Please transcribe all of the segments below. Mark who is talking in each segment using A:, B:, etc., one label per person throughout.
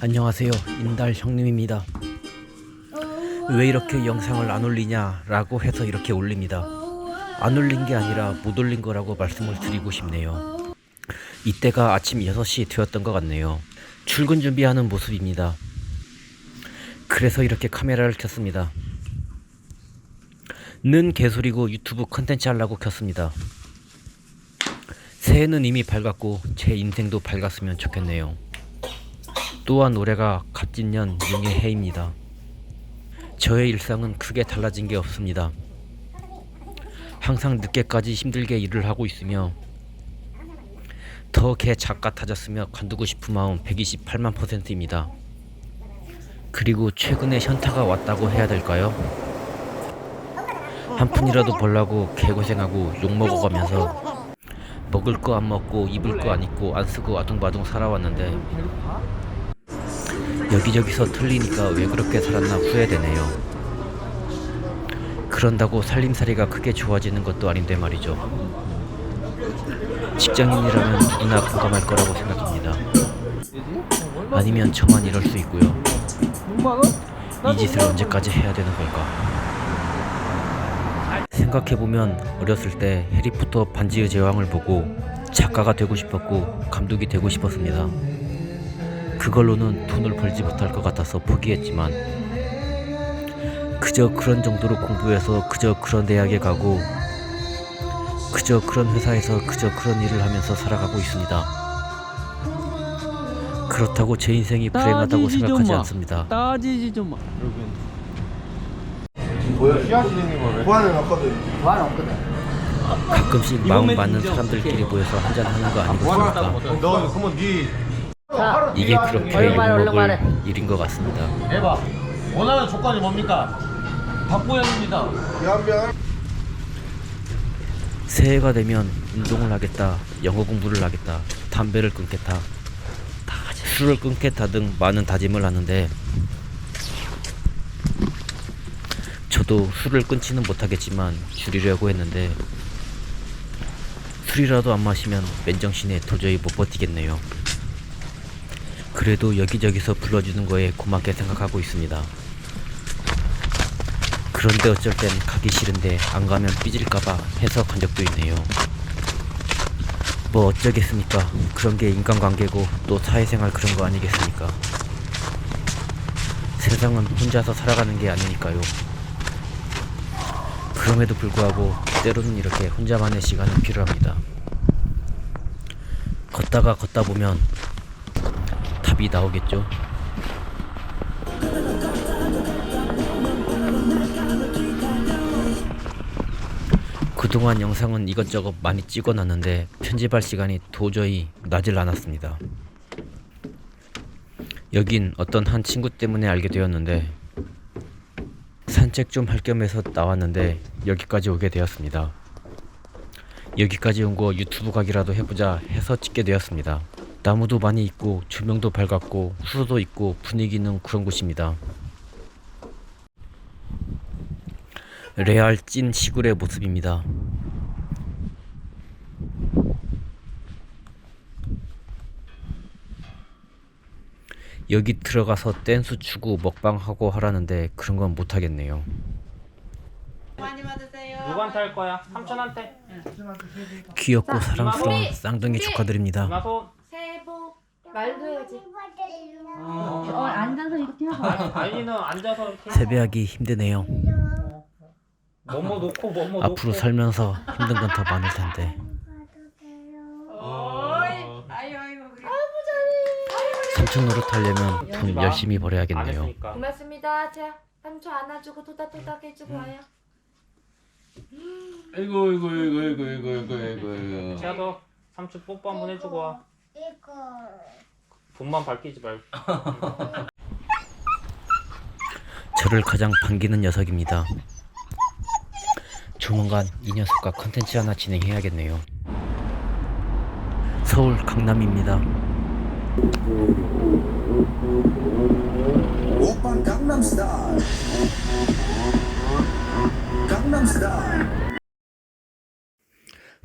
A: 안녕하세요. 인달 형님입니다. 왜 이렇게 영상을 안 올리냐 라고 해서 이렇게 올립니다. 안 올린 게 아니라 못 올린 거라고 말씀을 드리고 싶네요. 이때가 아침 6시 되었던 것 같네요. 출근 준비하는 모습입니다. 그래서 이렇게 카메라를 켰습니다. 는 개소리고 유튜브 컨텐츠 하려고 켰습니다. 새해는 이미 밝았고 제 인생도 밝았으면 좋겠네요. 또한 올해가 갑진년 용의 해입니다. 저의 일상은 크게 달라진 게 없습니다. 항상 늦게까지 힘들게 일을 하고 있으며 더 개 작가 타졌으며 관두고 싶은 마음 128만 퍼센트입니다. 그리고 최근에 현타가 왔다고 해야 될까요? 한 푼이라도 벌라고 개고생하고 욕먹어가면서 먹을 거 안 먹고 입을 거 안 입고 안 쓰고 아둥바둥 살아왔는데 여기저기서 틀리니까 왜 그렇게 살았나 후회되네요. 그런다고 살림살이가 크게 좋아지는 것도 아닌데 말이죠. 직장인이라면 누구나 공감할 거라고 생각합니다. 아니면 저만 이럴 수 있고요. 이 짓을 언제까지 해야 되는 걸까? 생각해보면 어렸을 때 해리포터 반지의 제왕을 보고 작가가 되고 싶었고 감독이 되고 싶었습니다. 그걸로는 돈을 벌지 못할 것 같아서 포기했지만 그저 그런 정도로 공부해서 그저 그런 대학에 가고 그저 그런 회사에서 그저 그런 일을 하면서 살아가고 있습니다. 그렇다고 제 인생이 불행하다고 생각하지
B: 마.
A: 않습니다.
B: 따지지 좀 마.
C: 뭐야? 씨앗이는 거를? 보안은 없거든.
A: 가끔씩 마음 맞는 사람들끼리 모여서 한잔 하는 거 아니겠습니까?
C: 너 그러면 네
A: 이게 그렇게 욕먹을 일인 것 같습니다.
C: 해봐. 원하는 조건이 뭡니까? 연병.
A: 새해가 되면 운동을 하겠다, 영어 공부를 하겠다, 담배를 끊겠다, 술을 끊겠다 등 많은 다짐을 하는데 저도 술을 끊지는 못하겠지만 줄이려고 했는데 술이라도 안 마시면 맨정신에 도저히 못 버티겠네요. 그래도 여기저기서 불러주는 거에 고맙게 생각하고 있습니다. 그런데 어쩔 땐 가기 싫은데 안 가면 삐질까봐 해서 간 적도 있네요. 뭐 어쩌겠습니까? 그런 게 인간관계고 또 사회생활 그런 거 아니겠습니까? 세상은 혼자서 살아가는 게 아니니까요. 그럼에도 불구하고 때로는 이렇게 혼자만의 시간은 필요합니다. 걷다가 걷다 보면 답이 나오겠죠? 그동안 영상은 이것저것 많이 찍어놨는데 편집할 시간이 도저히 나질 않았습니다. 여긴 어떤 한 친구 때문에 알게 되었는데 산책 좀 할 겸 해서 나왔는데 여기까지 오게 되었습니다. 여기까지 온 거 유튜브 각이라도 해보자 해서 찍게 되었습니다. 나무도 많이 있고 조명도 밝았고 수소도 있고 분위기는 그런 곳입니다. 레알 찐 시골의 모습입니다. 여기 들어가서 댄스 추고 먹방하고 하라는데 그런 건 못하겠네요.
D: 많이 받으세요.
E: 누구한테 할 거야? 삼촌한테.
A: 귀엽고 사랑스러운 쌍둥이 조카들입니다.
E: 나손.
D: 말도 아, 해야지.
F: 어, 어, 앉아서 이렇게 하고.
E: 아니는 앉아서 이렇게
A: 세배하기 힘드네요.
E: 뭐뭐 놓고 뭐뭐 놓고.
A: 앞으로 살면서 힘든 건 더 많을 텐데.
D: 아.
A: 삼촌 노릇 하려면 돈 열심히 벌어야겠네요.
D: 고맙습니다. 자, 삼촌 안아주고 토닥토닥 해주고 와요.
B: 음. 아이고 아이고 아이고 아이고 아이고 아이고 아이고.
E: 제가 더 삼촌 뽀뽀 한번 해주고 와. 돈만 밝히지 말고.
A: 저를 가장 반기는 녀석입니다. 조만간 이 녀석과 컨텐츠 하나 진행해야겠네요. 서울 강남입니다.
G: 오빤 강남스타일 강남스타일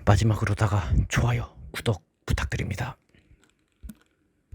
A: 마지막으로다가 좋아요, 구독 부탁드립니다.